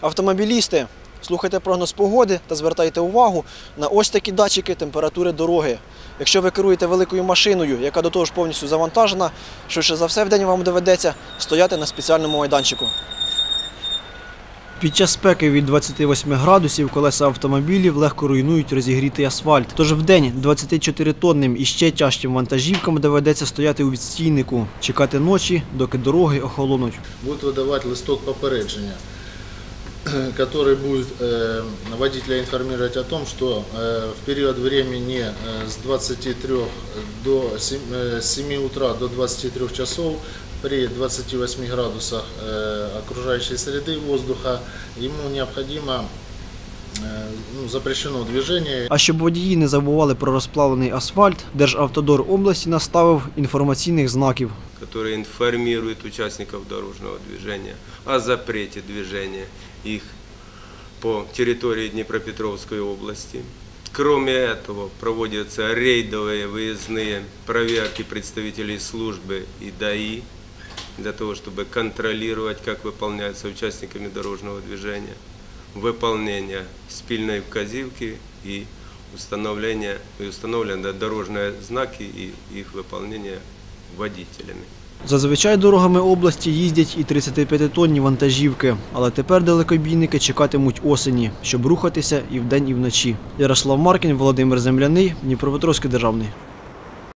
Автомобілісти, слухайте прогноз погоди та звертайте увагу на ось такі датчики температури дороги. Якщо ви керуєте великою машиною, яка до того ж повністю завантажена, швидше за все в день вам доведеться стояти на спеціальному майданчику. Під час спеки від 28 градусів колеса автомобілів легко руйнують розігрітий асфальт. Тож вдень 24-тонним і ще тяжчим вантажівкам доведеться стояти у відстійнику, чекати ночі, доки дороги охолонуть. будет выдавать листок попереджения, который будет э, водителя информировать о том, что э, в период времени э, с 23 до 7, э, с 7 утра до 23 часов при 28 градусах э, окружающей среды воздуха ему необходимо э, ну, запрещено движение А щоб водії не забували про розплавлений асфальт, Державтодор області наставив інформаційних знаків. который информирует участников дорожного движения о запрете движения их по территории Днепропетровской области. Кроме этого, проводятся рейдовые выездные проверки представителей службы и ДАИ для того, чтобы контролировать, как выполняется участниками дорожного движения выполнение спильной вказівки и установление, и установлены дорожные знаки и их выполнение водителями. Зазвичай дорогами області їздять і 35-тонні вантажівки, але тепер далекобійники чекатимуть осені, щоб рухатися і вдень, і вночі. Ярослав Маркін, Володимир Земляний, Дніпропетровський державний.